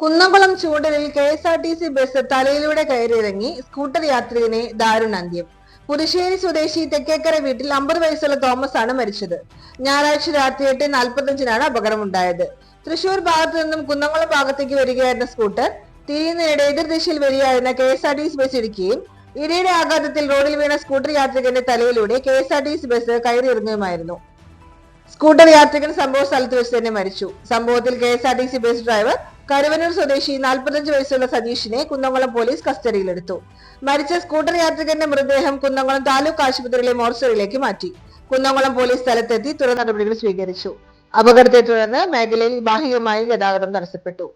Kunnamkulam ചൂണ്ടലിൽ K S R T C bus തലയിലൂടെ കയറിയിറങ്ങി scooter യാത്രികനെ ദാരുണാന്ത്യം. പുതുശ്ശേരി സ്വദേശി തെക്കേക്കര വീട്ടിൽ അമ്പത് വയസ്സുള്ള തോമസ് ആണ് മരിച്ചത്. ഞായറാഴ്ച രാത്രി എട്ട് നാൽപ്പത്തഞ്ചിനാണ് അപകടമുണ്ടായത്. തൃശൂർ ഭാഗത്തു നിന്നും കുന്നംകുളം ഭാഗത്തേക്ക് വരികയായിരുന്ന സ്കൂട്ടർ തിരിയുന്നതിനിടെ എതിർദിശയിൽ വരികയായിരുന്ന K S R T C bus ഇടിക്കുകയും ഇരയുടെ ആഘാതത്തിൽ റോഡിൽ വീണ സ്കൂട്ടർ യാത്രികന്റെ തലയിലൂടെ K S R T C bus കയറിയിറങ്ങുകയുമായിരുന്നു scooter യാത്രികൻ സംഭവ സ്ഥലത്ത് വെച്ച് തന്നെ മരിച്ചു. സംഭവത്തിൽ K S R T C bus driver Karuvannur സ്വദേശി നാൽപ്പത്തഞ്ച് വയസ്സുള്ള സതീഷിനെ കുന്നംകുളം പോലീസ് കസ്റ്റഡിയിലെടുത്തു. മരിച്ച സ്കൂട്ടർ യാത്രികന്റെ മൃതദേഹം കുന്നംകുളം താലൂക്ക് ആശുപത്രിയിലെ മോർച്ചറിയിലേക്ക് മാറ്റി. കുന്നംകുളം പോലീസ് സ്ഥലത്തെത്തി തുടർ നടപടികൾ സ്വീകരിച്ചു. അപകടത്തെ തുടർന്ന് മേഖലയിൽ ഭാഗികമായി ഗതാഗതം തടസ്സപ്പെട്ടു.